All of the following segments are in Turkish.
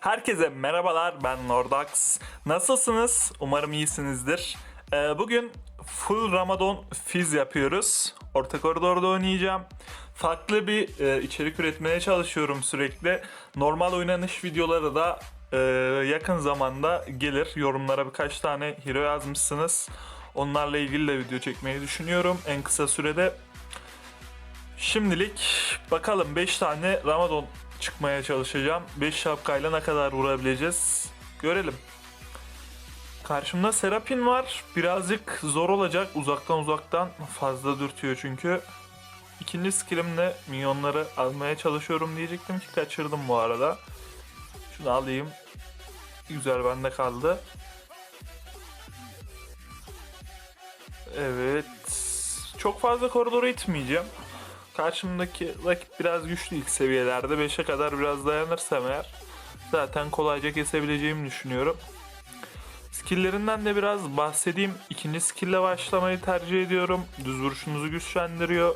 Herkese merhabalar ben Nordax. Nasılsınız? Umarım iyisinizdir. Ee, bugün full Ramadan Fizz yapıyoruz. Orta koridorda oynayacağım. Farklı bir e, içerik üretmeye çalışıyorum sürekli. Normal oynanış videoları da e, yakın zamanda gelir. Yorumlara birkaç tane hero yazmışsınız. Onlarla ilgili de video çekmeyi düşünüyorum en kısa sürede. Şimdilik bakalım 5 tane Ramadan çıkmaya çalışacağım. 5 şapkayla ne kadar vurabileceğiz görelim. Karşımda Serapin var. Birazcık zor olacak. Uzaktan uzaktan fazla dürtüyor çünkü. İkinci skillimle minyonları almaya çalışıyorum diyecektim ki kaçırdım bu arada. Şunu alayım. Güzel bende kaldı. Evet. Çok fazla koridoru itmeyeceğim. Karşımdaki rakip biraz güçlü ilk seviyelerde. 5'e kadar biraz dayanırsam eğer zaten kolayca kesebileceğimi düşünüyorum. Skill'lerinden de biraz bahsedeyim. İkinci skill'le başlamayı tercih ediyorum. Düz vuruşunuzu güçlendiriyor.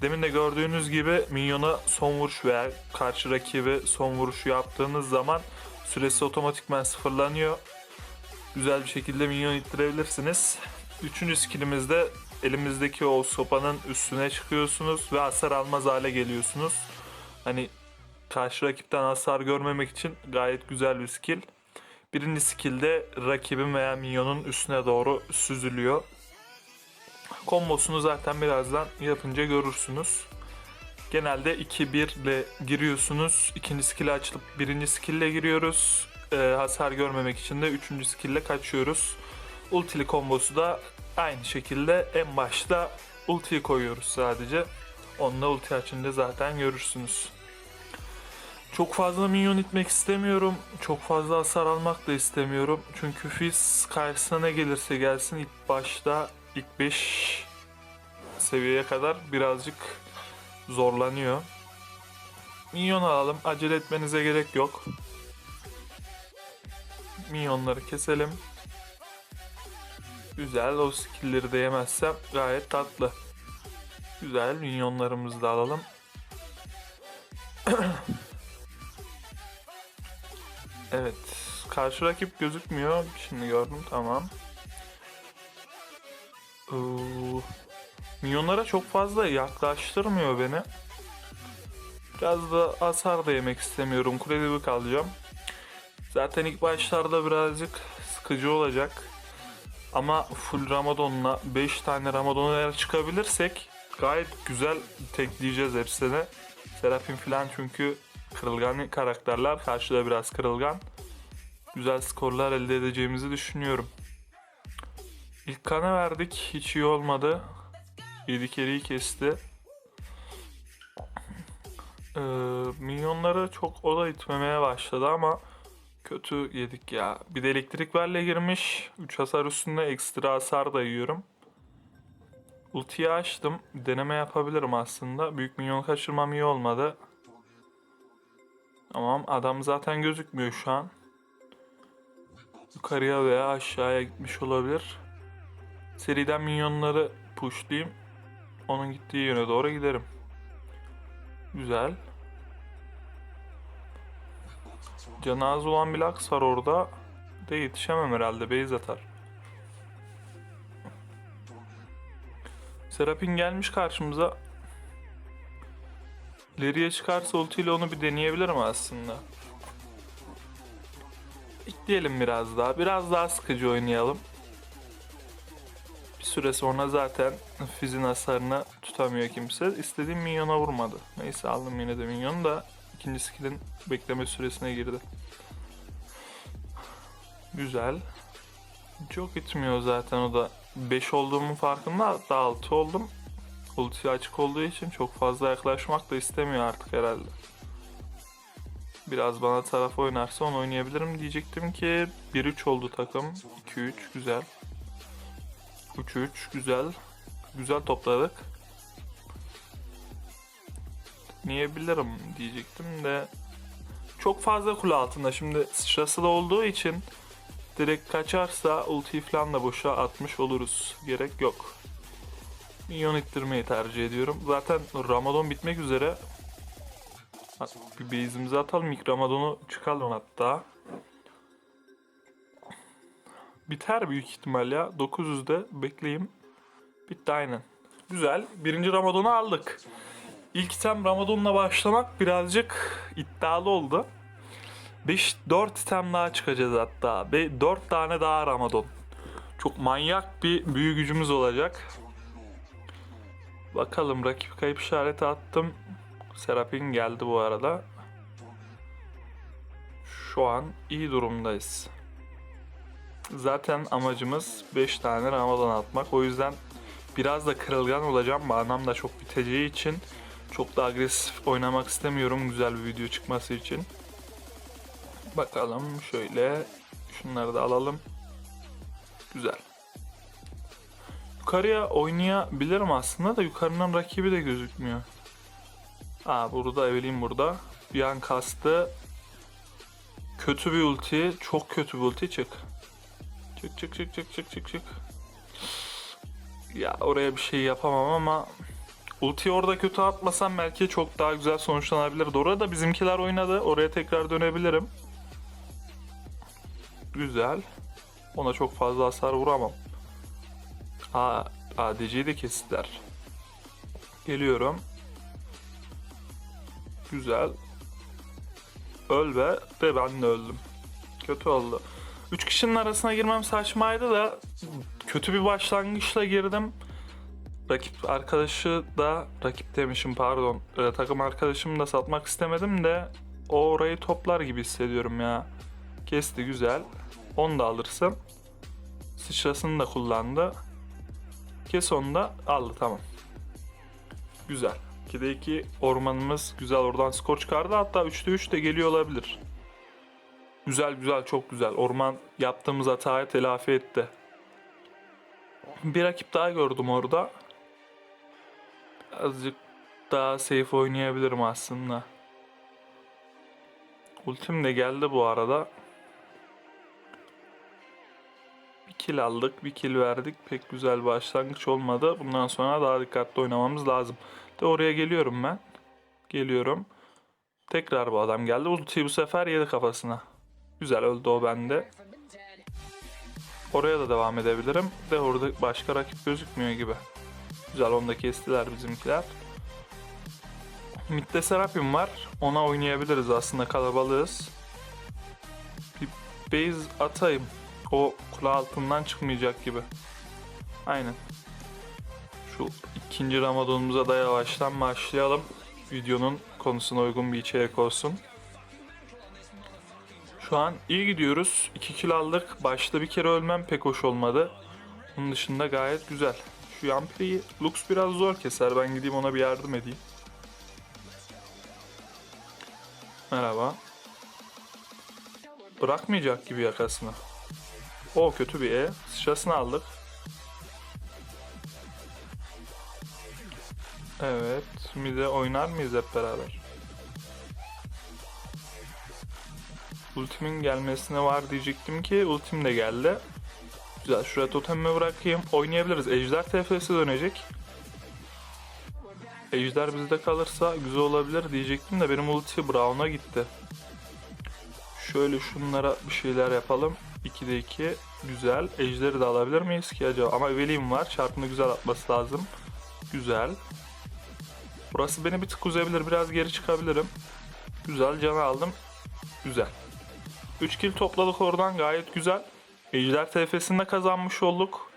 Demin de gördüğünüz gibi minyona son vuruş veya karşı rakibi son vuruşu yaptığınız zaman süresi otomatikman sıfırlanıyor. Güzel bir şekilde minyon ittirebilirsiniz. Üçüncü skillimizde elimizdeki o sopanın üstüne çıkıyorsunuz ve hasar almaz hale geliyorsunuz. Hani karşı rakipten hasar görmemek için gayet güzel bir skill. Birinci skillde rakibin veya minyonun üstüne doğru süzülüyor. Kombosunu zaten birazdan yapınca görürsünüz. Genelde 2-1 ile giriyorsunuz. İkinci skill'e açılıp birinci skill ile giriyoruz. Ee, hasar görmemek için de üçüncü skill ile kaçıyoruz. Ultili kombosu da aynı şekilde en başta ultiyi koyuyoruz sadece. Onunla ulti açınca zaten görürsünüz. Çok fazla minyon itmek istemiyorum. Çok fazla hasar almak da istemiyorum. Çünkü Fizz karşısına ne gelirse gelsin ilk başta ilk 5 seviyeye kadar birazcık zorlanıyor. Minyon alalım. Acele etmenize gerek yok. Minyonları keselim. Güzel. O skill'leri de yemezsem gayet tatlı. Güzel. Minyonlarımızı da alalım. evet. Karşı rakip gözükmüyor. Şimdi gördüm. Tamam. Ee, minyonlara çok fazla yaklaştırmıyor beni. Biraz da hasar da yemek istemiyorum. Kulede kalacağım. Zaten ilk başlarda birazcık sıkıcı olacak. Ama full Ramadan'la 5 tane Ramadan eğer çıkabilirsek gayet güzel tekleyeceğiz hepsini. Serapin falan çünkü kırılgan karakterler. Karşıda biraz kırılgan. Güzel skorlar elde edeceğimizi düşünüyorum. İlk kana verdik. Hiç iyi olmadı. 7 kereyi kesti. Ee, minyonları çok o da itmemeye başladı ama kötü yedik ya. Bir de elektrik verle girmiş. 3 hasar üstünde ekstra hasar da yiyorum. Ultiyi açtım. Deneme yapabilirim aslında. Büyük minyon kaçırmam iyi olmadı. Tamam adam zaten gözükmüyor şu an. Yukarıya veya aşağıya gitmiş olabilir. Seriden minyonları pushlayayım. Onun gittiği yöne doğru giderim. Güzel. Canı az olan bir var orada. De yetişemem herhalde. Base atar. Serapin gelmiş karşımıza. İleriye çıkarsa ultiyle onu bir deneyebilirim aslında. Bekleyelim biraz daha. Biraz daha sıkıcı oynayalım. Bir süre sonra zaten Fizz'in hasarını tutamıyor kimse. İstediğim minyona vurmadı. Neyse aldım yine de minyonu da ikinci skill'in bekleme süresine girdi. Güzel. Çok gitmiyor zaten o da. 5 olduğumun farkında hatta 6 oldum. Ulti açık olduğu için çok fazla yaklaşmak da istemiyor artık herhalde. Biraz bana taraf oynarsa onu oynayabilirim diyecektim ki 1-3 oldu takım. 2-3 güzel. 3-3 güzel. Güzel topladık. Deneyebilirim diyecektim de çok fazla kule altında. Şimdi sırası da olduğu için direkt kaçarsa ulti falan da boşa atmış oluruz. Gerek yok. Minyon ittirmeyi tercih ediyorum. Zaten Ramadan bitmek üzere. Bir base'imizi atalım. İlk Ramadan'ı çıkalım hatta. Biter büyük ihtimal ya. 900'de bekleyeyim. Bitti aynen. Güzel. Birinci Ramadan'ı aldık. İlk item Ramadan'la başlamak birazcık iddialı oldu. 5 4 item daha çıkacağız hatta. Ve 4 tane daha Ramadan. Çok manyak bir büyü gücümüz olacak. Bakalım rakip kayıp işareti attım. Serapin geldi bu arada. Şu an iyi durumdayız. Zaten amacımız 5 tane Ramadan atmak. O yüzden biraz da kırılgan olacağım. Manam da çok biteceği için çok da agresif oynamak istemiyorum güzel bir video çıkması için. Bakalım şöyle şunları da alalım. Güzel. Yukarıya oynayabilirim aslında da yukarının rakibi de gözükmüyor. Aa burada Evelyn burada. Bir an kastı. Kötü bir ulti. Çok kötü bir ulti. Çık. Çık çık çık çık çık çık çık. Ya oraya bir şey yapamam ama ultiyi orada kötü atmasam belki çok daha güzel sonuçlanabilirdi. Orada bizimkiler oynadı. Oraya tekrar dönebilirim. Güzel. Ona çok fazla hasar vuramam. Aa, ADC'yi de kestiler. Geliyorum. Güzel. Öl. Ve ben de öldüm. Kötü oldu. Üç kişinin arasına girmem saçmaydı da kötü bir başlangıçla girdim. Rakip arkadaşı da rakip demişim pardon. Ee, takım arkadaşımı da satmak istemedim de o orayı toplar gibi hissediyorum ya. Kesti güzel. Onu da alırsın. Sıçrasını da kullandı. Kes onu da aldı tamam. Güzel. 2'de 2 ormanımız güzel oradan skor çıkardı. Hatta 3'te 3 de geliyor olabilir. Güzel güzel çok güzel. Orman yaptığımız hatayı telafi etti. Bir rakip daha gördüm orada. Azıcık daha safe oynayabilirim aslında. Ultim de geldi bu arada. Bir kill aldık, bir kill verdik. Pek güzel başlangıç olmadı. Bundan sonra daha dikkatli oynamamız lazım. De oraya geliyorum ben. Geliyorum. Tekrar bu adam geldi. Ultiyi bu sefer yedi kafasına. Güzel öldü o bende. Oraya da devam edebilirim. De orada başka rakip gözükmüyor gibi. Güzel onu da kestiler bizimkiler. Mid'de Serapim var. Ona oynayabiliriz aslında kalabalığız. Bir base atayım. O kule altından çıkmayacak gibi. Aynen. Şu ikinci Ramadanımıza da yavaştan başlayalım. Videonun konusuna uygun bir içerik olsun. Şu an iyi gidiyoruz. 2 kill aldık. Başta bir kere ölmem pek hoş olmadı. Bunun dışında gayet güzel. Şu Yampi'yi Lux biraz zor keser. Ben gideyim ona bir yardım edeyim. Merhaba. Bırakmayacak gibi yakasını. O kötü bir E. Sıçrasını aldık. Evet. Mide oynar mıyız hep beraber? Ultimin gelmesine var diyecektim ki ultim de geldi. Güzel şuraya totemimi bırakayım. Oynayabiliriz. Ejder TF'si dönecek. Ejder bizde kalırsa güzel olabilir diyecektim de benim ulti Brown'a gitti. Şöyle şunlara bir şeyler yapalım. 2'de 2 güzel. Ejder'i de alabilir miyiz ki acaba? Ama Evelyn var. Çarpını güzel atması lazım. Güzel. Burası beni bir tık uzayabilir. Biraz geri çıkabilirim. Güzel canı aldım. Güzel. 3 kill topladık oradan gayet güzel. Ejder TF'sinde kazanmış olduk.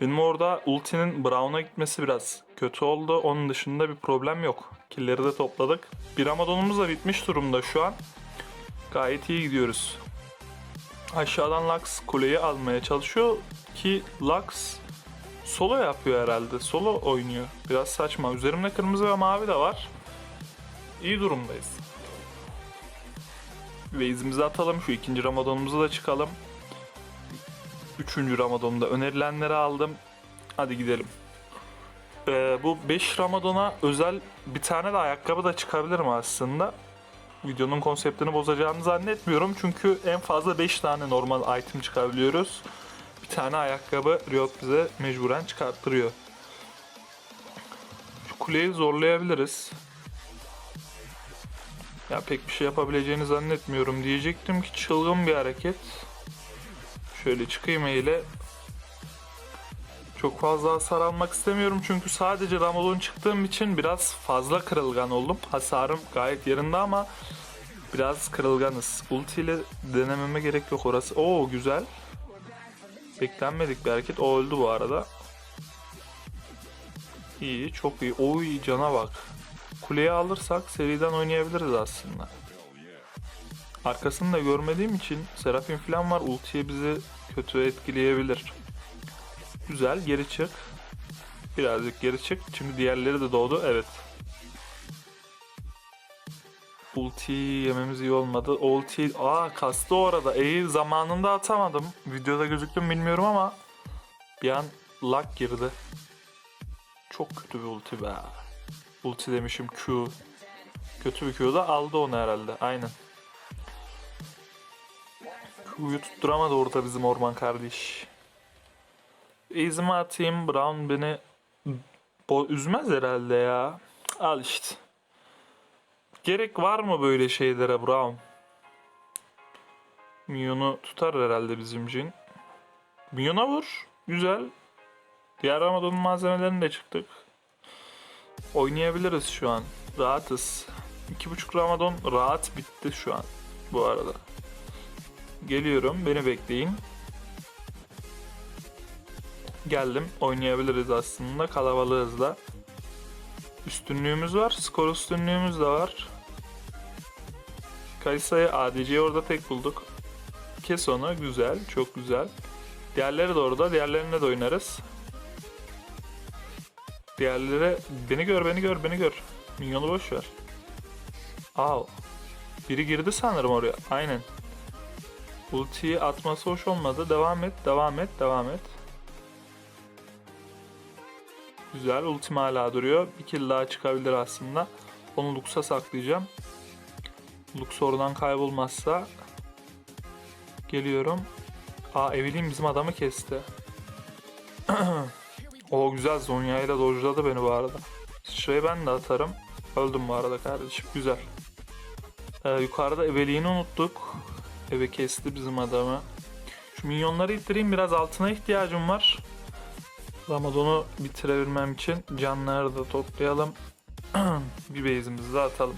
Benim orada ultinin Brown'a gitmesi biraz kötü oldu. Onun dışında bir problem yok. Killleri de topladık. Bir Amadon'umuz da bitmiş durumda şu an. Gayet iyi gidiyoruz. Aşağıdan Lux kuleyi almaya çalışıyor ki Lux solo yapıyor herhalde. Solo oynuyor. Biraz saçma. Üzerimde kırmızı ve mavi de var. İyi durumdayız. Base'imizi atalım. Şu ikinci Ramadanımıza da çıkalım. Üçüncü Ramadan'da önerilenleri aldım. Hadi gidelim. Ee, bu 5 Ramadan'a özel bir tane de ayakkabı da çıkabilirim aslında. Videonun konseptini bozacağını zannetmiyorum. Çünkü en fazla 5 tane normal item çıkabiliyoruz. Bir tane ayakkabı Riot bize mecburen çıkarttırıyor. Şu kuleyi zorlayabiliriz. Ya pek bir şey yapabileceğini zannetmiyorum diyecektim ki çılgın bir hareket. Şöyle çıkayım eyle. Çok fazla hasar almak istemiyorum çünkü sadece Ramol'un çıktığım için biraz fazla kırılgan oldum. Hasarım gayet yerinde ama biraz kırılganız. Ulti ile denememe gerek yok orası. Oo güzel. Beklenmedik bir hareket. O öldü bu arada. İyi, çok iyi. Oy cana bak. Kuleyi alırsak seriden oynayabiliriz aslında. Arkasını da görmediğim için Serafin falan var. Ultiye bizi kötü etkileyebilir. Güzel, geri çık. Birazcık geri çık. Çünkü diğerleri de doğdu. Evet. Ulti yememiz iyi olmadı. Ulti... Aa kastı o arada. E'yi zamanında atamadım. Videoda gözüktü mü bilmiyorum ama bir an lag girdi. Çok kötü bir ulti be. Ulti demişim Q. Kötü bir Q da aldı onu herhalde. Aynen. Q'yu tutturamadı orada bizim orman kardeş. İzimi atayım. Brown beni bo- üzmez herhalde ya. Al işte. Gerek var mı böyle şeylere Brown? Minyon'u tutar herhalde bizim Jin. Minyon'a vur. Güzel. Diğer Ramadan'ın malzemelerini de çıktık. Oynayabiliriz şu an. Rahatız. 2.5 Ramadan rahat bitti şu an. Bu arada. Geliyorum. Beni bekleyin. Geldim. Oynayabiliriz aslında. Kalabalığız. Üstünlüğümüz var. Skor üstünlüğümüz de var. Kayısa'yı ADC'yi orada tek bulduk. Kes onu. Güzel. Çok güzel. Diğerleri de orada. Diğerlerine de oynarız. Diğerleri beni gör beni gör beni gör. Minyonu boş ver. Al. Biri girdi sanırım oraya. Aynen. Ultiyi atması hoş olmadı. Devam et, devam et, devam et. Güzel. Ultim hala duruyor. Bir kill daha çıkabilir aslında. Onu Lux'a saklayacağım. Lux oradan kaybolmazsa geliyorum. Aa Evelyn bizim adamı kesti. O güzel Zonya ile dojladı beni bu arada. Şuraya ben de atarım. Öldüm bu arada kardeşim. Güzel. Ee, yukarıda Evelyn'i unuttuk. Eve kesti bizim adamı. Şu minyonları ittireyim. Biraz altına ihtiyacım var. Ramadon'u bitirebilmem için canları da toplayalım. bir base'imizi de atalım.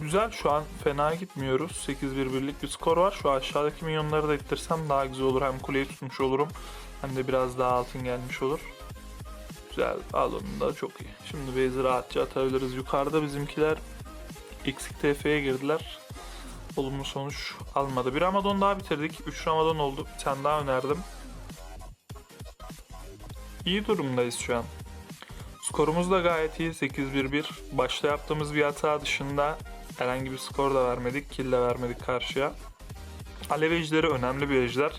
Güzel şu an fena gitmiyoruz. 8-1 birlik bir skor var. Şu aşağıdaki minyonları da ittirsem daha güzel olur. Hem kuleyi tutmuş olurum. Hem de biraz daha altın gelmiş olur. Güzel. Al da çok iyi. Şimdi base'i rahatça atabiliriz. Yukarıda bizimkiler eksik TF'ye girdiler. Olumlu sonuç almadı. Bir Ramadan daha bitirdik. 3 Ramadan oldu. Bir tane daha önerdim. İyi durumdayız şu an. Skorumuz da gayet iyi. 8-1-1. Başta yaptığımız bir hata dışında herhangi bir skor da vermedik. Kill de vermedik karşıya. Alev ejderi önemli bir ejder.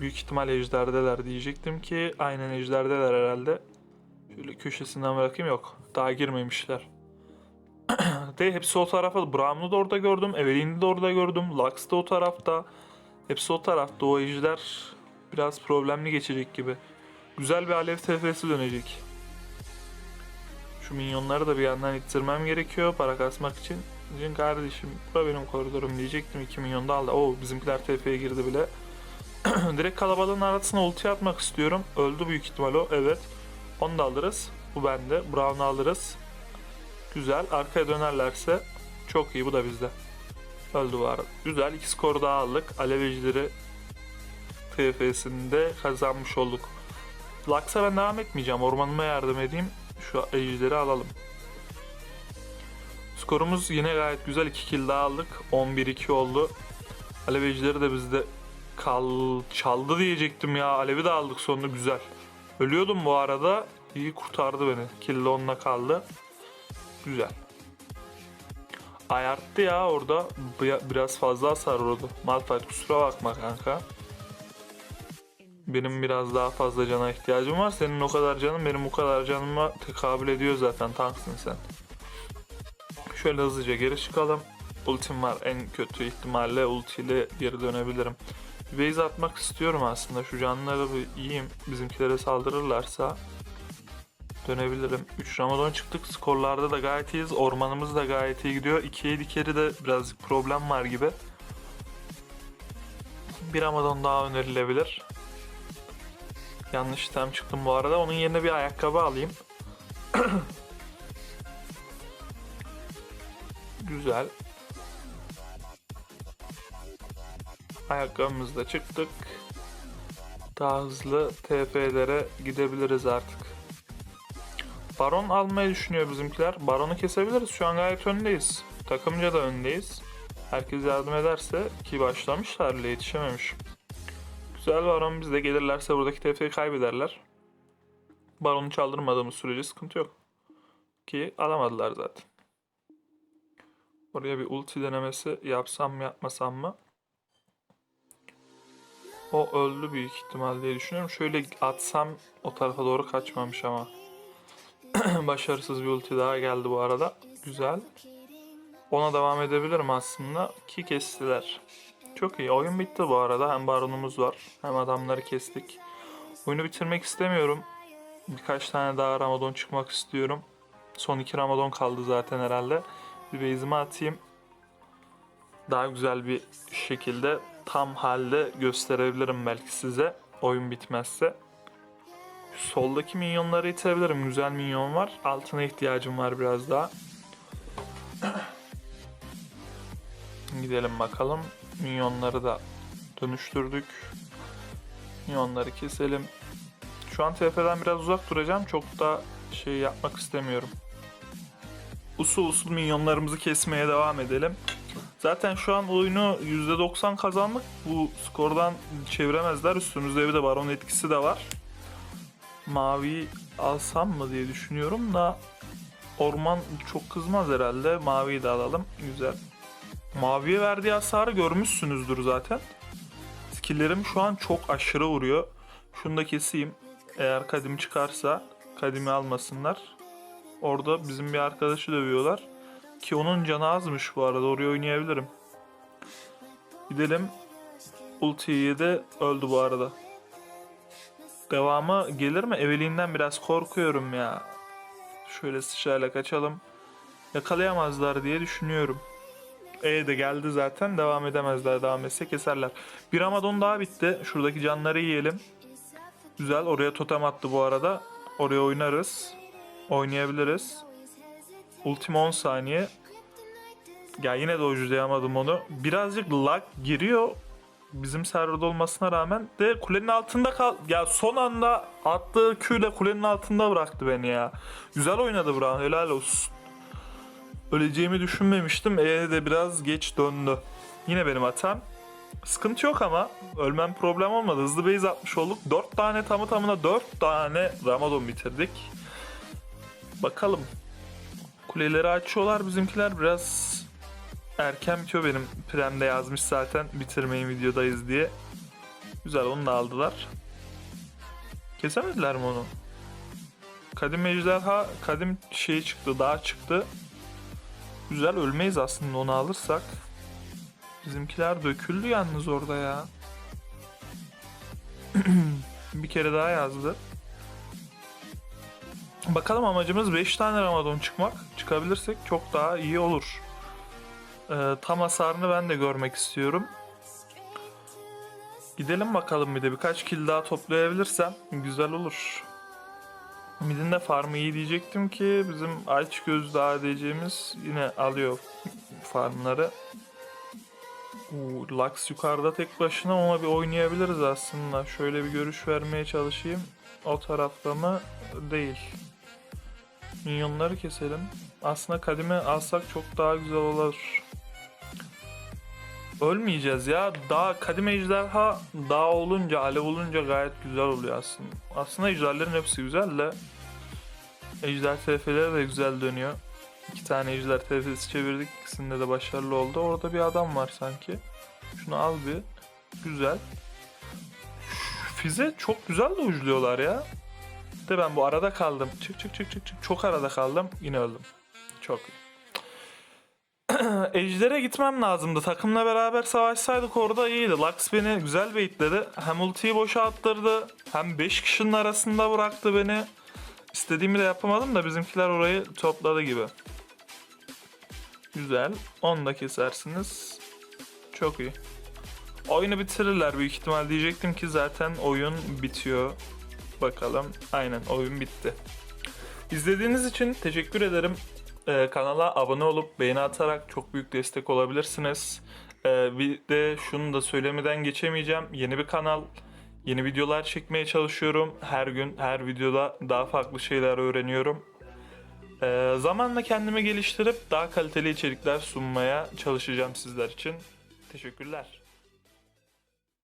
Büyük ihtimal ejderdeler diyecektim ki aynen ejderdeler herhalde. Şöyle köşesinden bırakayım yok. Daha girmemişler. de hepsi o tarafa. Brown'u da orada gördüm. Evelyn'i de orada gördüm. Lux da o tarafta. Hepsi o tarafta. O ejder biraz problemli geçecek gibi. Güzel bir alev TF'si dönecek. Şu minyonları da bir yandan ittirmem gerekiyor para kasmak için. Diyeceksin kardeşim bura benim koridorum diyecektim. 2 milyon da aldı. Oo bizimkiler TF'ye girdi bile. Direkt kalabalığın arasına ulti atmak istiyorum. Öldü büyük ihtimal o. Evet. Onu da alırız. Bu bende. Brown'u alırız. Güzel. Arkaya dönerlerse çok iyi. Bu da bizde. Öldü bu arada. Güzel. iki skor daha aldık. Alevecileri TF'sinde kazanmış olduk. Lux'a ben devam etmeyeceğim. Ormanıma yardım edeyim. Şu ejderleri alalım. Skorumuz yine gayet güzel. 2 kill daha aldık. 11-2 oldu. Alevecileri de bizde kal çaldı diyecektim ya. Alevi de aldık sonunda güzel. Ölüyordum bu arada. İyi kurtardı beni. Kill onunla kaldı. Güzel. Ayarttı ya orada. Bi- Biraz fazla hasar vurdu. Malphite kusura bakma kanka. Benim biraz daha fazla cana ihtiyacım var. Senin o kadar canın benim o kadar canıma tekabül ediyor zaten. Tanksın sen. Şöyle hızlıca geri çıkalım. Ultim var. En kötü ihtimalle ultiyle geri dönebilirim. Base atmak istiyorum aslında. Şu canları bir yiyeyim. Bizimkilere saldırırlarsa. Dönebilirim. 3 Ramazan çıktık. Skorlarda da gayet iyiyiz. Ormanımız da gayet iyi gidiyor. 2'ye dikeri de birazcık problem var gibi. Bir Ramazan daha önerilebilir. Yanlış item çıktım bu arada. Onun yerine bir ayakkabı alayım. Güzel. Ayakkabımızla çıktık. Daha hızlı TP'lere gidebiliriz artık. Baron almayı düşünüyor bizimkiler. Baron'u kesebiliriz. Şu an gayet öndeyiz. Takımca da öndeyiz. Herkes yardım ederse ki başlamışlar bile yetişememiş. Güzel Baron bizde gelirlerse buradaki TF'yi kaybederler. Baron'u çaldırmadığımız sürece sıkıntı yok. Ki alamadılar zaten. Oraya bir ulti denemesi yapsam mı yapmasam mı? O öldü büyük ihtimal diye düşünüyorum. Şöyle atsam o tarafa doğru kaçmamış ama. Başarısız bir ulti daha geldi bu arada. Güzel. Ona devam edebilirim aslında ki kestiler. Çok iyi. Oyun bitti bu arada. Hem baronumuz var hem adamları kestik. Oyunu bitirmek istemiyorum. Birkaç tane daha Ramadan çıkmak istiyorum. Son iki Ramadan kaldı zaten herhalde. Bir base'ime atayım. Daha güzel bir şekilde tam halde gösterebilirim belki size. Oyun bitmezse. Soldaki minyonları itebilirim. Güzel minyon var. Altına ihtiyacım var biraz daha. Gidelim bakalım. Minyonları da dönüştürdük. Minyonları keselim. Şu an TF'den biraz uzak duracağım. Çok da şey yapmak istemiyorum. Usul usul minyonlarımızı kesmeye devam edelim. Zaten şu an oyunu %90 kazandık. Bu skordan çeviremezler. Üstümüzde bir de baron etkisi de var. Mavi alsam mı diye düşünüyorum da orman çok kızmaz herhalde. Maviyi de alalım. Güzel. Maviye verdiği hasarı görmüşsünüzdür zaten. Skill'lerim şu an çok aşırı vuruyor. Şunu da keseyim. Eğer kadim çıkarsa kadimi almasınlar. Orada bizim bir arkadaşı dövüyorlar. Ki onun canı azmış bu arada. Oraya oynayabilirim. Gidelim. Ultiyi de öldü bu arada. Devamı gelir mi? Eveliğinden biraz korkuyorum ya. Şöyle sıçrayla kaçalım. Yakalayamazlar diye düşünüyorum. E de geldi zaten. Devam edemezler. Devam etse keserler. Bir Amadon daha bitti. Şuradaki canları yiyelim. Güzel. Oraya totem attı bu arada. Oraya oynarız. Oynayabiliriz. Ultima 10 saniye. Ya yine de ucuzlayamadım onu. Birazcık lag giriyor. Bizim serverda olmasına rağmen de kulenin altında kal. Ya son anda attığı Q kulenin altında bıraktı beni ya. Güzel oynadı Brown. Helal olsun. Öleceğimi düşünmemiştim. E de biraz geç döndü. Yine benim hatam. Sıkıntı yok ama ölmem problem olmadı. Hızlı base atmış olduk. 4 tane tamı tamına 4 tane Ramadan bitirdik. Bakalım. Kuleleri açıyorlar bizimkiler biraz erken bitiyor benim premde yazmış zaten bitirmeyin videodayız diye. Güzel onu da aldılar. Kesemediler mi onu? Kadim ejderha, kadim şey çıktı, dağ çıktı. Güzel ölmeyiz aslında onu alırsak. Bizimkiler döküldü yalnız orada ya. bir kere daha yazdı. Bakalım amacımız 5 tane Ramadan çıkmak. Çıkabilirsek çok daha iyi olur. Ee, tam hasarını ben de görmek istiyorum. Gidelim bakalım bir de birkaç kill daha toplayabilirsem güzel olur. Midin de farmı iyi diyecektim ki bizim aç göz daha diyeceğimiz yine alıyor farmları. Uu, Lux yukarıda tek başına ona bir oynayabiliriz aslında. Şöyle bir görüş vermeye çalışayım. O tarafta mı? Değil. Minyonları keselim. Aslında kadime alsak çok daha güzel olur. Ölmeyeceğiz ya. Daha kadim ejderha daha olunca, alev olunca gayet güzel oluyor aslında. Aslında ejderlerin hepsi güzel de ejder TF'leri de güzel dönüyor. İki tane ejder TF'si çevirdik. İkisinde de başarılı oldu. Orada bir adam var sanki. Şunu al bir. Güzel. Fize çok güzel de ucluyorlar ya. De ben bu arada kaldım. Çık çık çık çık çık. Çok arada kaldım. Yine öldüm. Çok iyi. Ejder'e gitmem lazımdı. Takımla beraber savaşsaydık orada iyiydi. Lux beni güzel baitledi. Hem ultiyi boşa attırdı. Hem 5 kişinin arasında bıraktı beni. İstediğimi de yapamadım da bizimkiler orayı topladı gibi. Güzel. 10 da kesersiniz. Çok iyi. Oyunu bitirirler büyük ihtimal diyecektim ki zaten oyun bitiyor. Bakalım. Aynen oyun bitti. İzlediğiniz için teşekkür ederim. Ee, kanala abone olup beğeni atarak çok büyük destek olabilirsiniz. Ee, bir de şunu da söylemeden geçemeyeceğim. Yeni bir kanal, yeni videolar çekmeye çalışıyorum. Her gün, her videoda daha farklı şeyler öğreniyorum. Ee, zamanla kendimi geliştirip daha kaliteli içerikler sunmaya çalışacağım sizler için. Teşekkürler.